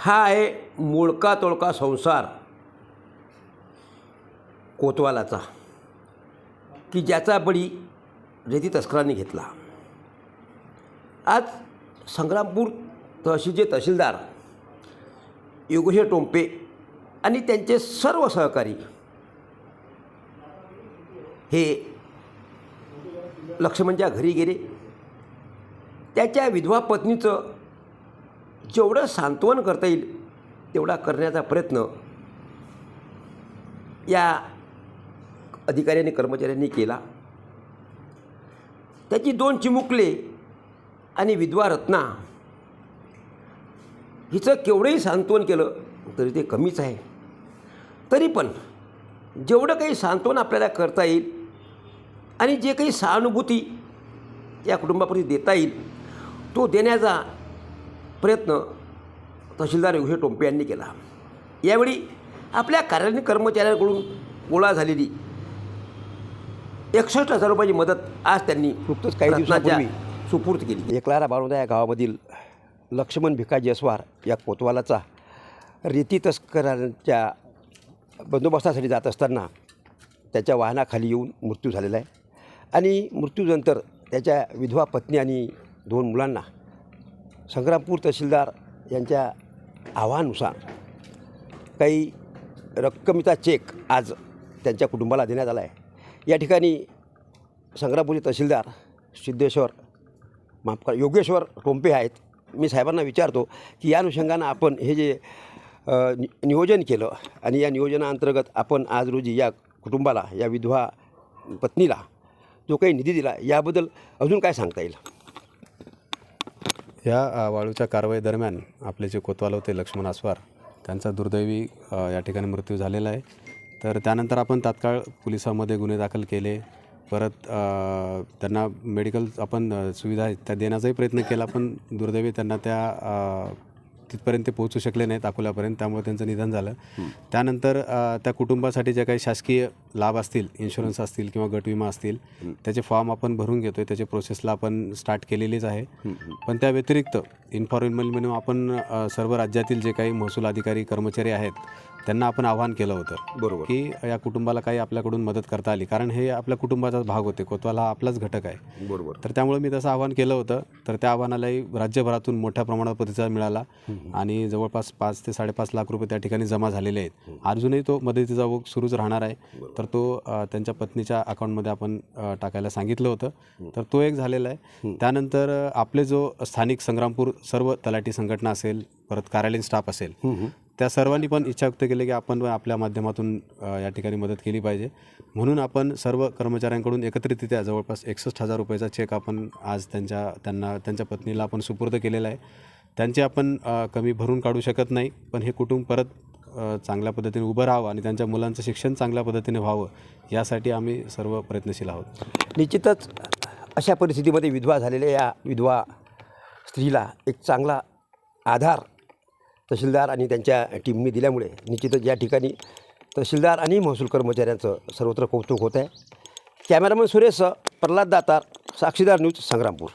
हा आहे मोडका तोडका संसार कोतवालाचा की ज्याचा बळी रेती तस्करांनी घेतला. आज संग्रामपूर तहसीलचे तहसीलदार योगेश्वर टोंपे आणि त्यांचे सर्व सहकारी हे लक्ष्मणच्या घरी गेले. त्याच्या विधवा पत्नीचं जेवढं सांत्वन करता येईल तेवढा करण्याचा प्रयत्न या अधिकाऱ्यांनी कर्मचाऱ्यांनी केला. त्याची दोन चिमुकले आणि विधवा रत्ना हिचं केवढंही सांत्वन केलं तरी ते कमीच आहे. तरी पण जेवढं काही सांत्वन आपल्याला करता येईल आणि जे काही सहानुभूती या कुटुंबाप्रती देता येईल तो देण्याचा प्रयत्न तहसीलदार योगेश टोंपे यांनी केला. यावेळी आपल्या कार्यालयीन कर्मचाऱ्यांकडून गोळा झालेली एकसष्ट हजार रुपयाची मदत आज त्यांनी नुकतंच काही दिवसांपूर्वी सुपूर्द केली. एकलारा बारोदा या गावामधील लक्ष्मण भिका जयस्वार या कोतवालाचा रेती तस्करांच्या बंदोबस्तासाठी जात असताना त्याच्या वाहनाखाली येऊन मृत्यू झालेला आहे. आणि मृत्यूनंतर त्याच्या विधवा पत्नी आणि दोन मुलांना संग्रामपूर तहसीलदार यांच्या आव्हानुसार काही रक्कमीचा चेक आज त्यांच्या कुटुंबाला देण्यात आला आहे. या ठिकाणी संग्रामपूरचे तहसीलदार सिद्धेश्वर माफ करा योगेश्वर टोंपे आहेत. मी साहेबांना विचारतो की या अनुषंगानं आपण हे जे नि नियोजन केलं आणि या नियोजनाअंतर्गत आपण आज रोजी या कुटुंबाला या विधवा पत्नीला जो काही निधी दिला याबद्दल अजून काय सांगता येईल? या वाळूच्या कारवाई दरम्यान आपले जे कोतवाल होते लक्ष्मण आस्वार त्यांचा दुर्दैवी या ठिकाणी मृत्यू झालेला आहे. तर त्यानंतर आपण तात्काळ पोलिसामध्ये गुन्हे दाखल केले. परत त्यांना मेडिकल आपण सुविधा आहेत त्या देण्याचाही प्रयत्न केला पण दुर्दैवी त्यांना त्या तिथपर्यंत ते पोहोचू शकले नाहीत अकोल्यापर्यंत त्यामुळे त्यांचं निधन झालं. त्यानंतर त्या कुटुंबासाठी ज्या काही शासकीय लाभ असतील इन्शुरन्स असतील किंवा गटविमा असतील त्याचे फॉर्म आपण भरून घेतोय त्याच्या प्रोसेसला आपण स्टार्ट केलेलीच आहे. पण त्या व्यतिरिक्त इन्फॉर्मल म्हणून आपण सर्व राज्यातील जे काही महसूल अधिकारी कर्मचारी आहेत त्यांना आपण आवाहन केलं होतं बरोबर. की या कुटुंबाला काही आपल्याकडून मदत करता आली. कारण हे आपल्या कुटुंबाचाच भाग होते. कोतवाल हा आपलाच घटक आहे. बरोबर. तर त्यामुळे मी तसं आवाहन केलं होतं. तर त्या आव्हानालाही राज्यभरातून मोठ्या प्रमाणात प्रतिसाद मिळाला. आणि जवळपास पाच ते साडेपाच लाख रुपये त्या ठिकाणी जमा झालेले आहेत. अजूनही तो मदतीचा ओघ सुरूच राहणार आहे. तर तो त्यांच्या पत्नीच्या अकाउंटमध्ये आपण टाकायला सांगितलं होतं. तर तो एक झालेला आहे. त्यानंतर आपले जो स्थानिक संग्रामपूर सर्व तलाठी संघटना असेल परत कार्यालयीन स्टाफ असेल त्या सर्वांनी पण इच्छा व्यक्त केली की आपण पण आपल्या माध्यमातून या ठिकाणी मदत केली पाहिजे. म्हणून आपण सर्व कर्मचाऱ्यांकडून एकत्रितरित्या जवळपास एकसष्ट हजार रुपयाचा चेक आपण आज त्यांच्या त्यांना त्यांच्या पत्नीला आपण सुपूर्द केलेला आहे. त्यांचे आपण कमी भरून काढू शकत नाही पण हे कुटुंब परत चांगल्या पद्धतीने उभं राहावं आणि त्यांच्या मुलांचं शिक्षण चांगल्या पद्धतीने व्हावं यासाठी आम्ही सर्व प्रयत्नशील आहोत. निश्चितच अशा परिस्थितीमध्ये विधवा झालेल्या या विधवा स्त्रीला एक चांगला आधार तहसीलदार आणि त्यांच्या टीमने दिल्यामुळे निश्चितच या ठिकाणी तहसीलदार आणि महसूल कर्मचाऱ्यांचं सर्वत्र कौतुक होत आहे. कॅमेरामन सुरेश प्रल्हाद दातार साक्षीदार न्यूज संग्रामपूर.